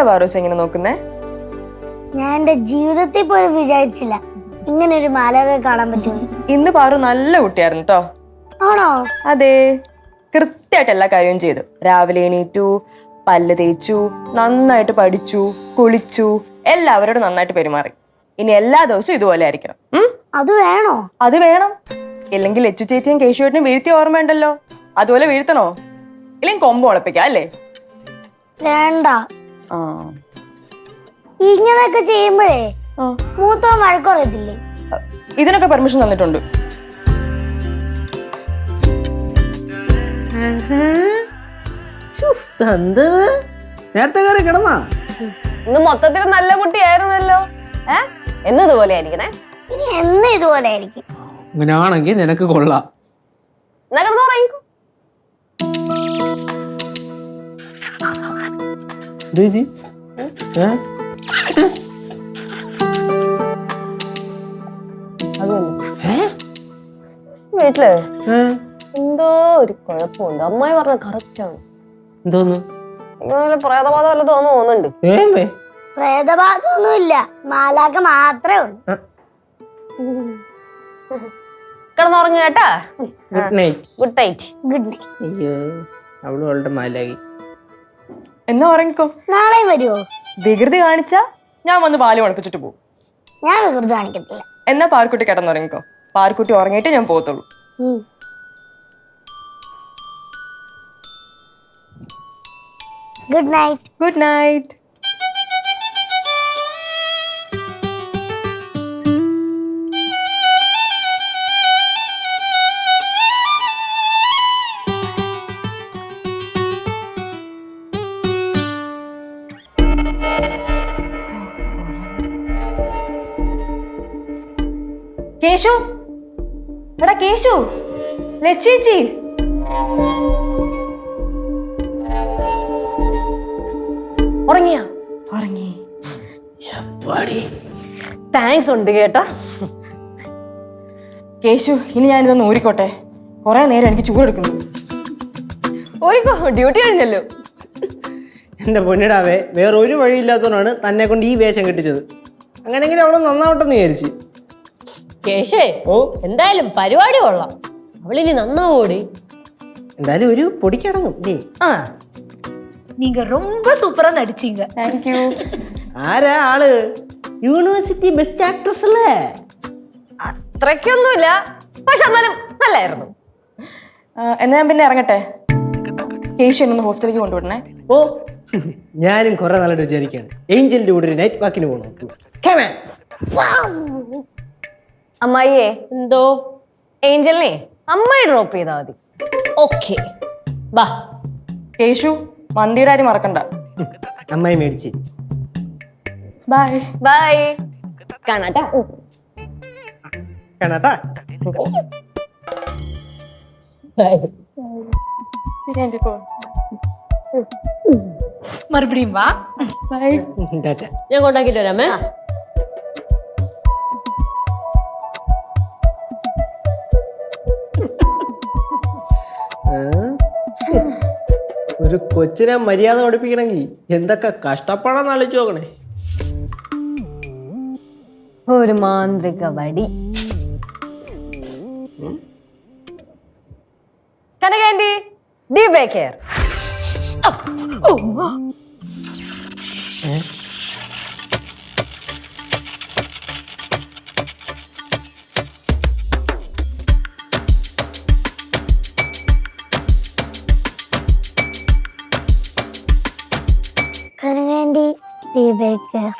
എന്താ പാറോസ് ഇങ്ങനെ നോക്കുന്നേ? ഞാൻ എന്റെ ജീവിതത്തിൽ പോലും വിചാരിച്ചില്ല. ഇങ്ങനെ ഒരു മാലയൊക്കെ കാണാൻ പറ്റും. ഇന്ന് പാറു നല്ല കുട്ടിയായിരുന്നു കേട്ടോ ആണോ? അതെ. കൃത്യമായിട്ട് എല്ലാ കാര്യവും ചെയ്തു. രാവിലെ എണീറ്റു പല്ല് തേച്ചു നന്നായിട്ട് പഠിച്ചു കുളിച്ചു എല്ലാവരോടും നന്നായിട്ട് പെരുമാറി. ഇനി എല്ലാ ദിവസവും ഇതുപോലെ ആയിരിക്കണം. അത് വേണോ? അത് വേണം. ഇല്ലെങ്കിൽ ലച്ചു ചേച്ചിയും കേശുവേട്ടനും ഓർമ്മ ഓർമ്മയുണ്ടല്ലോ. അതുപോലെ വീഴ്ത്തണോ? ഇല്ലെങ്കിൽ കൊമ്പ് ഉളപ്പിക്കാം അല്ലേ? വേണ്ട. ഇങ്ങനെയൊക്കെ ചെയ്യുമ്പോഴേ മൂത്ത മഴക്കുറയത്തില്ലേ വഴക്കുറയത്തില്ലേ ഇതിനൊക്കെ പെർമിഷൻ തന്നിട്ടുണ്ട്. നേരത്തെ കയറി കിടന്നാ? ഇന്ന് മൊത്തത്തിൽ നല്ല കുട്ടിയായിരുന്നല്ലോ. ഏ? എന്ന് ഇതുപോലെ ആയിരിക്കണേ? ഇനി എന്നും ഇതുപോലെ ആയിരിക്കും. അങ്ങനെയാണെങ്കിൽ നിനക്ക് കൊള്ളാം. എന്നാ ചേച്ചി വീട്ടിൽ? എന്തോ ഒരു കുഴപ്പമുണ്ട്. അമ്മായി പറഞ്ഞ കറക്റ്റ് ആണ്. എന്തോന്ന്? പ്രേതബാധ തോന്നുന്നുണ്ട്. പ്രേതബാധമൊന്നുമില്ല. മാലാക മാത്രമേ ഉള്ളൂ. കിടന്നുറങ്ങുക കേട്ടാ. Good night good night good night അയ്യോ അവളും അവളുടെ മാലാകി എന്നാ ഉറങ്ങിക്കോ. നാളെ വരുമോ വികൃതി കാണിച്ച ഞാൻ വന്ന് പാൽ ഉണപ്പിച്ചിട്ട് പോകും ഞാൻ വികൃതി കാണിക്കത്തില്ല. എന്നാ പാർക്കുട്ടി കിടന്നുറങ്ങിക്കോ. പാർക്കുട്ടി ഉറങ്ങിയിട്ട് ഞാൻ പോകത്തുള്ളൂ. Good night good night Keshu? എടാ കേശു ലക്ഷേച്ചി ഉറങ്ങിയാ? ഉറങ്ങി. താങ്ക്സ് ഉണ്ട് കേട്ടോ. കേശു ഇനി ഞാനിതൊന്ന് ഊരിക്കോട്ടെ. കുറെ നേരം എനിക്ക് ചൂടെടുക്കുന്നു ഓരിക്കോ ഡ്യൂട്ടി കഴിഞ്ഞല്ലോ. എന്റെ പൊന്നിടാവേ വേറെ ഒരു വഴിയില്ലാത്തതുകൊണ്ടാണ് തന്നെ കൊണ്ട് ഈ വേഷം കെട്ടിച്ചത്. അങ്ങനെങ്കിലും അവളെ നന്നാവട്ടെന്ന് വിചാരിച്ച്. കേശേ ഓ എന്തായാലും പരിപാടി കൊള്ളാം അവളിനി നന്നാവോടി എന്തായാലും ഒരു പൊടിക്കടങ്ങും ഏ ആ நீங்க ரொம்ப சூப்பரா நடிச்சீங்க താങ്ക് യു ആരാ ആള് യൂണിവേഴ്സിറ്റി ബെസ്റ്റ് ആക്ട്രസ് അല്ലേ അത്രയ്ക്കൊന്നുമില്ല പക്ഷെ എന്നാലും നല്ലായിരുന്നു എന്നാ ഞാൻ പിന്നെ ഇറങ്ങട്ടെ കേശു എന്നൊന്ന് ഹോസ്റ്റലിലേക്ക് കൊണ്ടുവിടണേ ഓ ഞാനും കുറെ നാളായിട്ട് വിചാരിക്കാണ് ഏഞ്ചലിന്റെ കൂടെ ഒരു നൈറ്റ് വാക്കിന് പോകണം Come on. അമ്മായിയെ? എന്തോ? ഏഞ്ചലിനെ? അമ്മായി ഡ്രോപ്പ് ചെയ്താൽ മതി. ഓക്കെ. ബാ. കേശു മന്തിയുടെ കാര്യം മറക്കണ്ട. അമ്മായി മേടിച്ച്. ബൈ ബൈ കാണാട്ടാ. കാണാട്ടാ. മറുപടിയും വാ. ബൈ ഞാൻ കോണ്ടാക്കിട്ട് വരാമേ ഒരു കൊച്ചിനെ മര്യാദ പഠിപ്പിക്കണമെങ്കിൽ എന്തൊക്കെ കഷ്ടപ്പാടാന്ന് ആലോചിച്ച് നോക്കണേ. ഒരു മാന്ത്രിക വടി. കനകാൻഡി ഡി ബേ കെയർ. കനകാൻഡി ദീപേക്കർ